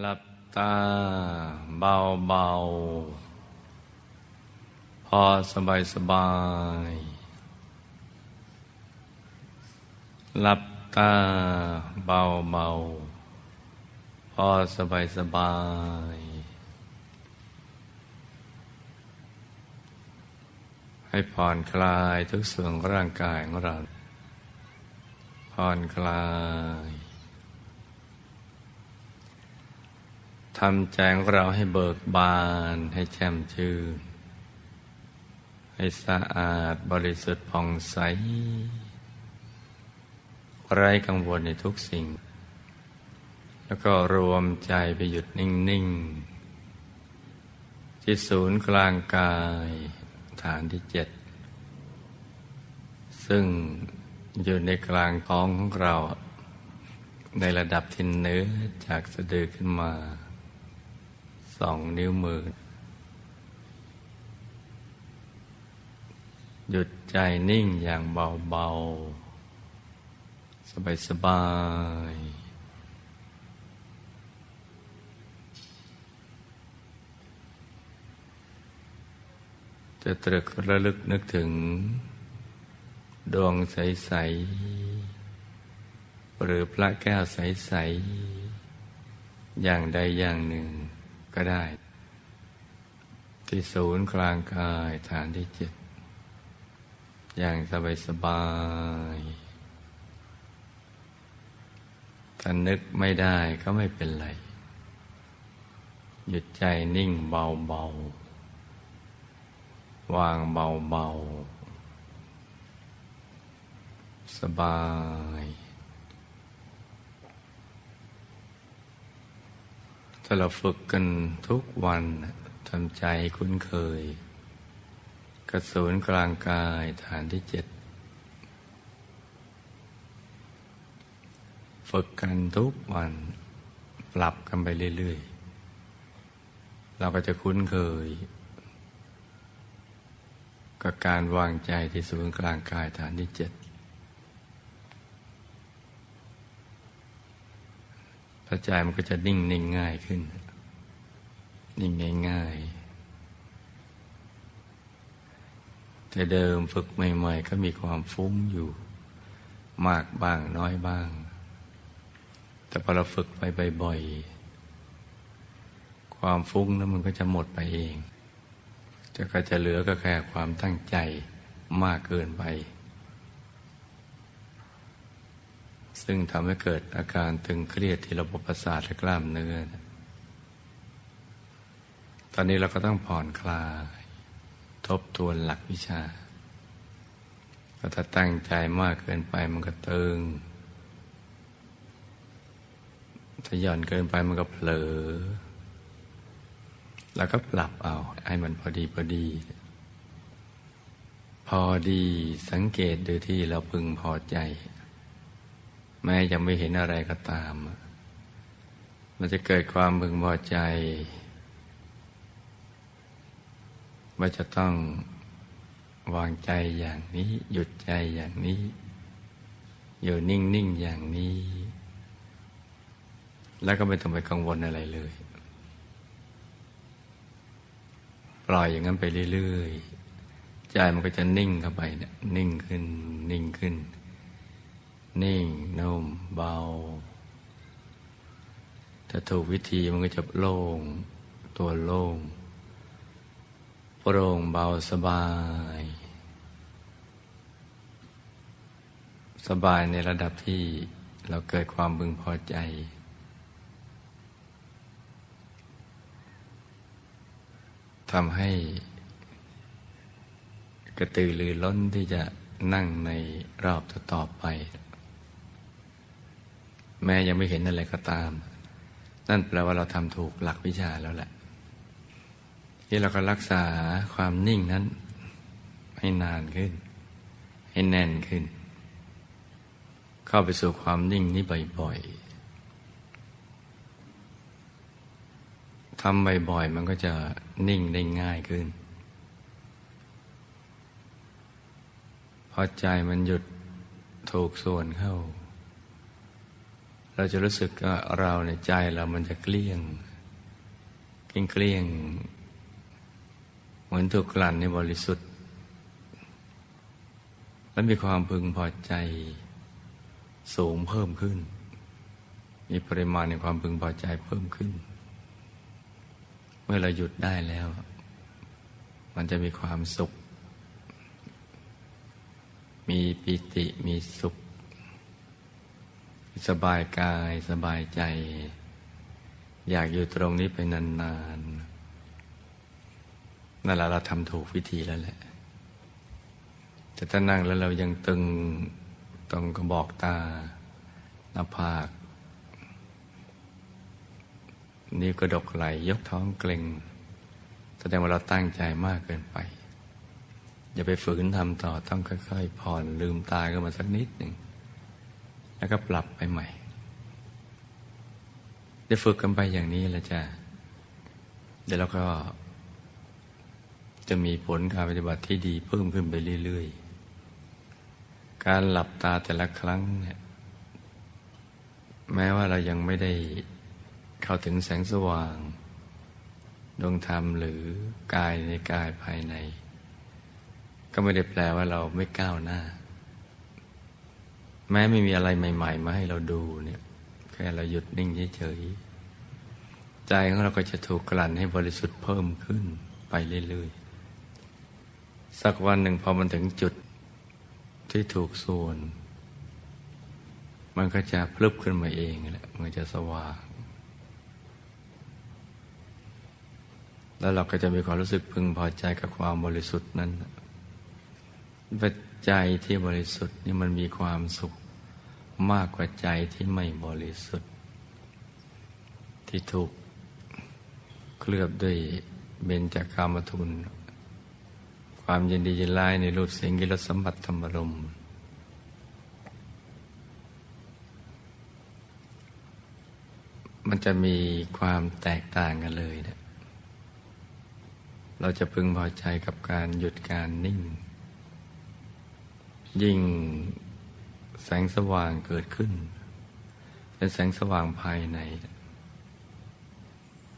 หลับตาเบาเบาๆพอสบายสบาย หลับตาเบาเบาๆพอสบายสบาย ให้ผ่อนคลายทุกส่วนของร่างกายของเรา ผ่อนคลาย ทำใจของเราให้เบิกบาน ให้แจ่มชื่น ให้สะอาดบริสุทธิ์ผ่องใส ไร้กังวลในทุกสิ่ง แล้วก็รวมใจไปหยุดนิ่ง ๆ ที่ศูนย์กลางกายฐานที่เจ็ด ซึ่งอยู่ในกลางท้องของเราในระดับที่เนื้อจากสะดือขึ้นมา สองนิ้วมือ หยุดใจนิ่งอย่างเบา ๆ สบาย ๆ จะตรึกระลึกนึกถึง ดวงใส ๆ หรือพระแก้วใส ๆ อย่างใดอย่างหนึ่ง ก็ได้ ที่ศูนย์กลางกายฐานที่เจ็ดอย่างสบายสบายถ้านึกไม่ได้ก็ไม่เป็นไร หยุดใจนิ่งเบาๆ วางเบาๆ สบาย ถ้าเราฝึกกันทุกวันทำใจคุ้นเคยกระสูนกลางกายฐานที่เจ็ดฝึกกันทุกวัน ปรับกันไปเรื่อยๆ เราก็จะคุ้นเคย กับการวางใจที่ศูนย์กลางกายฐานที่เจ็ด พระใจมันก็จะนิ่งนิ่งง่ายขึ้น นิ่งง่ายง่ายแต่เดิมฝึกใหม่ ๆ ก็มีความฟุ้งอยู่ มากบ้างน้อยบ้าง แต่พอเราฝึกไปบ่อยๆความฟุ้งนั้นมันก็จะหมดไปเองจะก็จะเหลือก็แค่ความตั้งใจมากเกินไป ซึ่งทำให้เกิดอาการตึงเครียดที่ระบบประสาทและกล้ามเนื้อ ตอนนี้เราก็ต้องผ่อนคลาย ทบทวนหลักวิชาก็ถ้าตั้งใจมากเกินไปมันก็ตึง ถ้าหย่อนเกินไปมันก็เผลอ แล้วก็ปรับเอาให้มันพอดีพอดี พอดีสังเกตดูที่เราพึงพอใจ แม้ยังไม่เห็นอะไรก็ตาม มันจะเกิดความบึงพอใจว่าจะต้องวางใจอย่างนี้ หยุดใจอย่างนี้ อยู่นิ่ง ๆ อย่างนี้ แล้วก็ไม่ต้องไปกังวลอะไรเลย ปล่อยอย่างนั้นไปเรื่อย ๆ ใจมันก็จะนิ่งเข้าไปเนี่ยนิ่งขึ้น นิ่งขึ้นน นิ่งนุ่มเบา ถ้าถูกวิธีมันก็จะโล่ง ตัวโล่งโปร่งเบาสบาย สบายในระดับที่เราเกิดความบึงพอใจ ทำให้ กระตือรือร้นที่จะนั่งในรอบต่อไป แม้ยังไม่เห็นอะไรก็ตาม นั่นแปลว่าเราทำถูกหลักวิชาแล้วแหละที่เราก็รักษาความนิ่งนั้น ให้นานขึ้น ให้แน่นขึ้น เข้าไปสู่ความนิ่งนี้บ่อยๆทำบ่อยๆมันก็จะนิ่งได้ง่ายขึ้นพอใจมันหยุดถูกส่วนเข้า เราจะรู้สึกว่าเราในใจเรามันจะเกลี้ยงเกลี้ยงเกลี้ยง เหมือนถูกกลั่นในบริสุทธิ์ และมีความพึงพอใจสูงเพิ่มขึ้น มีปริมาณในความพึงพอใจเพิ่มขึ้น เมื่อเราหยุดได้แล้ว มันจะมีความสุข มีปิติมีสุข สบายกายสบายใจ อยากอยู่ตรงนี้ไปนานๆนั่นแหละเราทำถูกวิธีแล้วแหละแต่ถ้านั่งแล้วเรายังตึงตรงกระบอกตาหน้าผาก นิ้วกระดกไหลยกท้องเกร็งแสดงว่าเราตั้งใจมากเกินไป อย่าไปฝืนทำต่อต้องค่อย ๆ ผ่อนลืมตาขึ้นมาสักนิดหนึ่ง แล้วก็ปรับไปใหม่ ได้ฝึกกันไปอย่างนี้ละจ้ะเดี๋ยวเราก็ จะมีผลการปฏิบัติที่ดีเพิ่มขึ้นไปเรื่อย ๆ การหลับตาแต่ละครั้งเนี่ยแม้ว่าเรายังไม่ได้เข้าถึงแสงสว่าง ดวงธรรมหรือกายในกายภายใน ก็ไม่ได้แปลว่าเราไม่ก้าวหน้า แม้ไม่มีอะไรใหม่ ๆ มาให้เราดูเนี่ย แค่เราหยุดนิ่งเฉยๆใจของเราก็จะถูกกลั่นให้บริสุทธิ์เพิ่มขึ้นไปเรื่อยๆ สักวันหนึ่งพอมันถึงจุดที่ถูกส่วน มันก็จะพลึบขึ้นมาเองแหละมันจะสว่าง แล้วเราก็จะมีความรู้สึกพึงพอใจกับความบริสุทธิ์นั้นปัจจัยที่บริสุทธิ์นี่มันมีความสุข มากกว่าใจที่ไม่บริสุทธิ์ ที่ถูกเคลือบด้วยเบญจากามทุน ความยินดียินร้ายในรูปเสียงกิรสัมผัสธรรมรมมันจะมีความแตกต่างกันเลยเนะเราจะพึงพอใจกับการหยุดการนิ่ง ยิ่ง แสงสว่างเกิดขึ้น เป็นแสงสว่างภายใน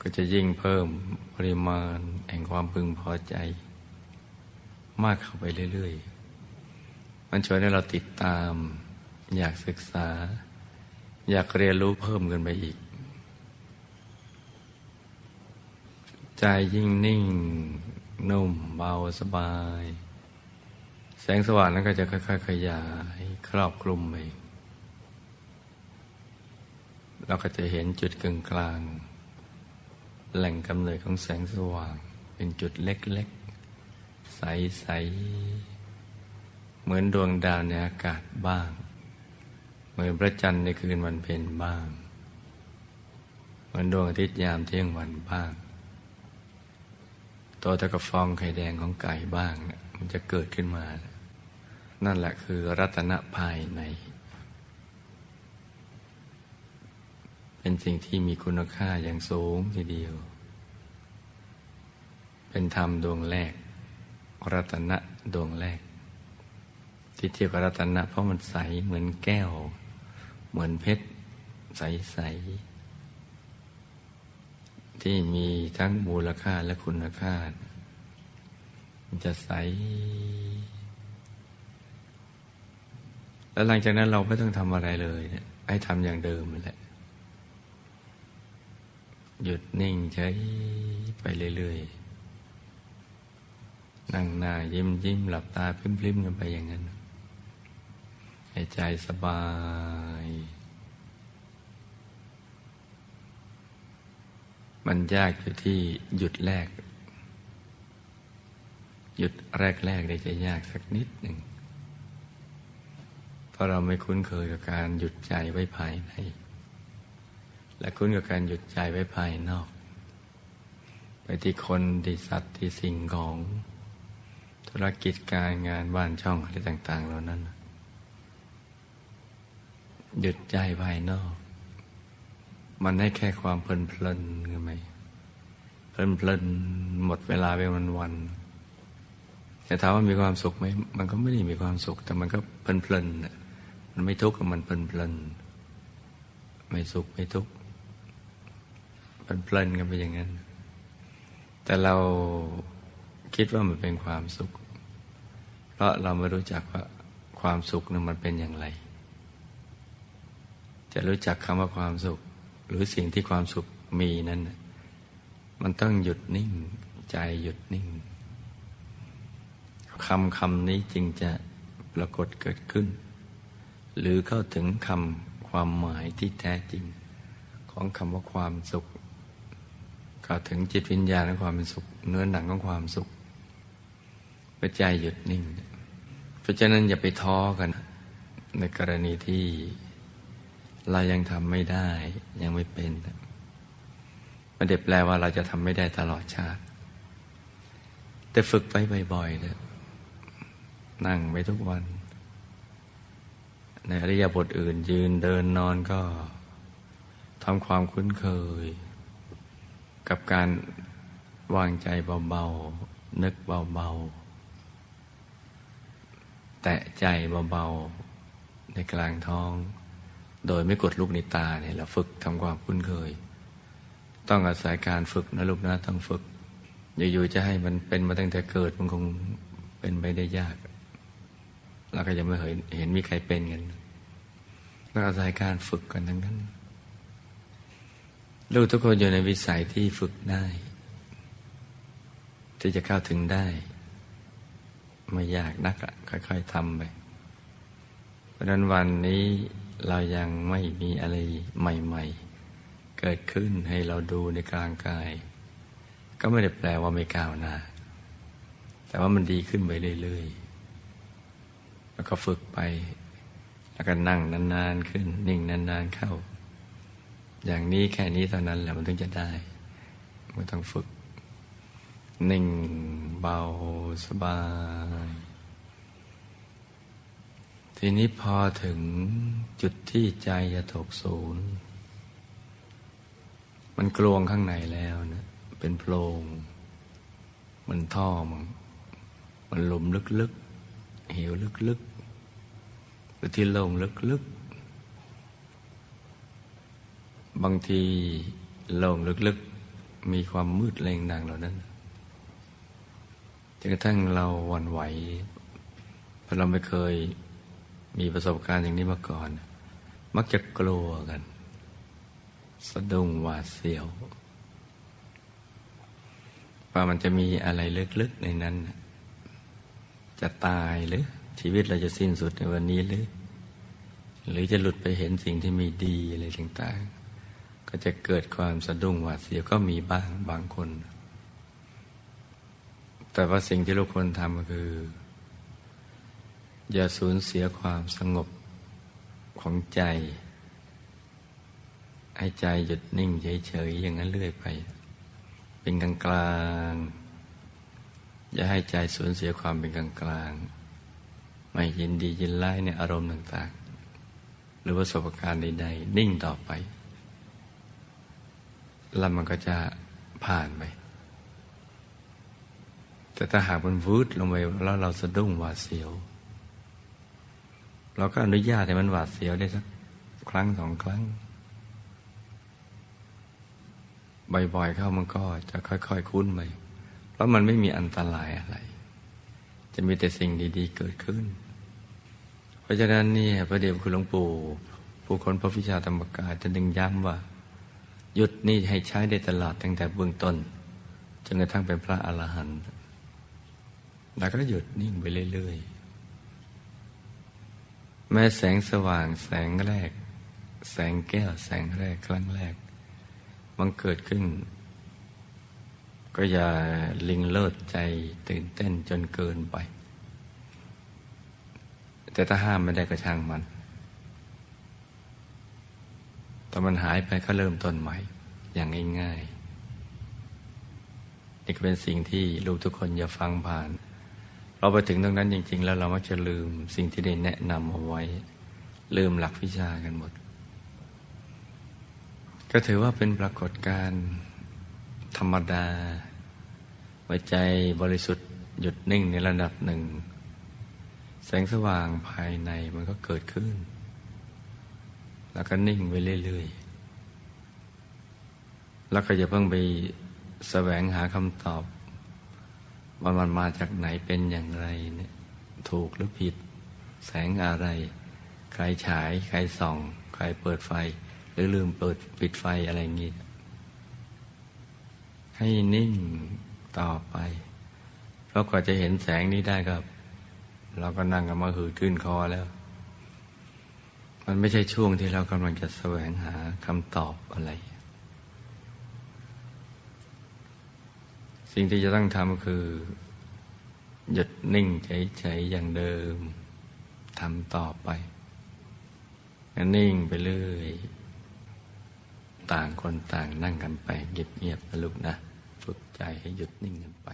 ก็จะยิ่งเพิ่มปริมาณแห่งความพึงพอใจ มากเข้าไปเรื่อย ๆ มันช่วยให้เราติดตาม อยากศึกษา อยากเรียนรู้เพิ่มกันไปอีก ใจยิ่งนิ่ง นุ่มเบาสบาย แสงสว่างนั้นก็จะค่อยๆขยายครอบคลุมไปเราก็จะเห็นจุดกึ่งกลาง แหล่งกำเนิดของแสงสว่าง เป็นจุดเล็กๆ ใสๆ เหมือนดวงดาวในอากาศบ้าง เหมือนพระจันทร์ในคืนวันเพ็ญบ้าง เหมือนดวงอาทิตย์ยามเที่ยงวันบ้าง ตัวตะกฟองไข่แดงของไก่บ้างเนี่ยมันจะเกิดขึ้นมา นั่นแหละคือรัตนภายใน เป็นสิ่งที่มีคุณค่าอย่างสูงทีเดียว เป็นธรรมดวงแรก รัตนะดวงแรก ที่เทียบกับรัตนะ เพราะมันใสเหมือนแก้ว เหมือนเพชร ใส ๆ ที่มีทั้งมูลค่าและคุณค่า มันจะใส แล้วหลังจากนั้นเราไม่ต้องทำอะไรเลยให้ทำอย่างเดิมแหละ หยุดนิ่งใช้ไปเรื่อยๆ นั่งหน้ายิ้มยิ้มหลับตาพริมๆกันไปอย่างนั้นให้ใจสบาย มันยากอยู่ที่หยุดแรก หยุดแรกๆได้จะยากสักนิดหนึ่ง เพราะเราไม่คุ้นเคยกับการหยุดใจไว้ภายใน และคุ้นกับการหยุดใจไว้ภายนอก ไปที่คนที่สัตว์ที่สิ่งของ ธุรกิจการงานบ้านช่องอะไรต่าง ๆ เหล่านั้น หยุดใจภายนอก มันให้แค่ความเพลินเพลินกันไหมเพลินเพลินหมดเวลาไปวันวันๆแต่ถามว่ามีความสุขไหม มันก็ไม่ได้มีความสุข แต่มันก็เพลินเพลิน มันไม่ทุกข์กับมันเพลินเพลินไม่สุขไม่ทุกข์มันเพลินกันไปอย่างนั้น แต่เราคิดว่ามันเป็นความสุข เพราะเราไม่รู้จักว่าความสุขนั้นมันเป็นอย่างไร จะรู้จักคำว่าความสุข หรือสิ่งที่ความสุขมีนั้น มันต้องหยุดนิ่ง ใจหยุดนิ่งคำคำนี้จึงจะปรากฏเกิดขึ้น หรือเข้าถึงคำความหมายที่แท้จริง ของคำว่าความสุขเข้าถึงจิตวิญญาณของความเป็นสุข เนื้อหนังของความสุขปัจจัยหยุดนิ่ง เพราะฉะนั้นอย่าไปท้อกัน ในกรณีที่เรายังทำไม่ได้ยังไม่เป็นมันเด็แปลว่าเราจะทำไม่ได้ตลอดชาติ แต่ฝึกไปบ่อยๆเลยนั่งไปทุกวัน ในอริยบทอื่นยืนเดินนอนก็ทำความคุ้นเคย กับการวางใจเบาๆ นึกเบาๆ แตะใจเบาๆ ในกลางท้อง โดยไม่กดลูกในตาเนี่ยเราฝึกทำความคุ้นเคย ต้องอาศัยการฝึกนะลูกนะต้องฝึก อยู่ๆจะให้มันเป็นมาตั้งแต่เกิดมันคงเป็นไปได้ยาก เราก็ยังไม่เห็นเห็นมีใครเป็นกันก็อาศัยการฝึกกันทั้งนั้น ลูกทุกคนอยู่ในวิสัยที่ฝึกได้ ที่จะเข้าถึงได้ ไม่ยากนักอะค่อยๆทำไป เพราะนั้นวันนี้เรายังไม่มีอะไรใหม่ ๆ เกิดขึ้นให้เราดูในกลางกาย ก็ไม่ได้แปลว่าไม่ก้าวหน้า แต่ว่ามันดีขึ้นไปเรื่อยๆ แล้วก็ฝึกไป แล้วก็นั่งนานๆขึ้น นิ่งนานๆเข้า อย่างนี้แค่นี้เท่านั้นแหละมันถึงจะได้ไม่ต้องฝึก นิ่งเบาสบาย ทีนี้พอถึงจุดที่ใจจะถกศูนย์มันกลวงข้างในแล้วนะเป็นโพรง มันท่อมันมันหลุมลึก เหวลึกๆหรือที่โล่งลึกๆ บางทีโล่งลึกๆ มีความมืดแรงดังเหล่านั้นจนกระทั่งเราหวั่นไหวเพราะเราไม่เคยมีประสบการณ์อย่างนี้มาก่อน มักจะกลัวกัน สะดุ้งหวาดเสียวว่ามันจะมีอะไรลึกๆในนั้น จะตายหรือ ชีวิตเราจะสิ้นสุดในวันนี้หรือ หรือจะหลุดไปเห็นสิ่งที่ม่ดีอะไรต่างๆ ก็จะเกิดความสะดุ้งหวาดเสียวก็มีบ้างบางคน แต่ว่าสิ่งที่เราควรทำก็คือ อย่าสูญเสียความสงบของใจ ให้ใจหยุดนิ่งเฉยๆอย่างนั้นเรื่อยไป เป็นกลางกลาง อย่าให้ใจสูญเสียความเป็นกลางกลาง ไม่ยินดียินไล่ในอารมณ์ต่างๆ หรือประสบการณ์ใดๆ นิ่งต่อไป แล้วมันก็จะผ่านไป แต่ถ้าหากมันวืดลงไปแล้วเราสะดุ้งหวาดเสียว เราก็อนุญาตให้มันหวาดเสียวได้สักครั้งสองครั้ง บ่อยๆเข้ามันก็จะค่อยๆคุ้นไป เพราะมันไม่มีอันตรายอะไร จะมีแต่สิ่งดีๆเกิดขึ้น เพราะฉะนั้นนี่พระเดชคุณหลวงปู่ผู้คนพระวิชาธรรมกายจะดึงย้ำว่า หยุดนี่ให้ใช้ได้ตลอดตั้งแต่เบื้องต้นจนกระทั่งเป็นพระอรหันต์แล้วก็หยุดนิ่งไปเรื่อยๆ แม้แสงสว่างแสงแรก แสงแก้วแสงแรกครั้งแรก มันเกิดขึ้น ก็อย่าลิงเลิศใจตื่นเต้นจนเกินไป แต่ถ้าห้ามไม่ได้ก็ช่างมัน แต่มันหายไปก็เริ่มต้นใหม่ อย่างง่ายๆ นี่ก็เป็นสิ่งที่ลูกทุกคนอย่าฟังผ่าน เราไปถึงตรงนั้นจริง ๆ แล้วเรามักจะลืมสิ่งที่ได้แนะนำเอาไว้ ลืมหลักวิชากันหมด ก็ถือว่าเป็นปรากฏการณ์ ธรรมดา หัวใจบริสุทธิ์หยุดนิ่งในระดับหนึ่ง แสงสว่างภายในมันก็เกิดขึ้น แล้วก็นิ่งไปเรื่อยๆ แล้วก็อย่าเพิ่งไปแสวงหาคำตอบว่ามันมาจากไหนเป็นอย่างไรเนี่ยถูกหรือผิด แสงอะไร ใครฉาย ใครส่อง ใครเปิดไฟ หรือลืมเปิดปิดไฟอะไรอย่างงี้ ให้นิ่งต่อไป เพราะกว่าจะเห็นแสงนี้ได้ก็เราก็นั่งกันมาหืดขึ้นคอแล้ว มันไม่ใช่ช่วงที่เรากำลังจะแสวงหาคำตอบอะไร สิ่งที่จะต้องทำคือ หยุดนิ่งเฉยๆอย่างเดิมทำต่อไปนิ่งไปเรื่อยต่างคนต่างนั่งกันไปเงียบๆนะลูกนะ ฝึกใจให้หยุดนิ่งกันไป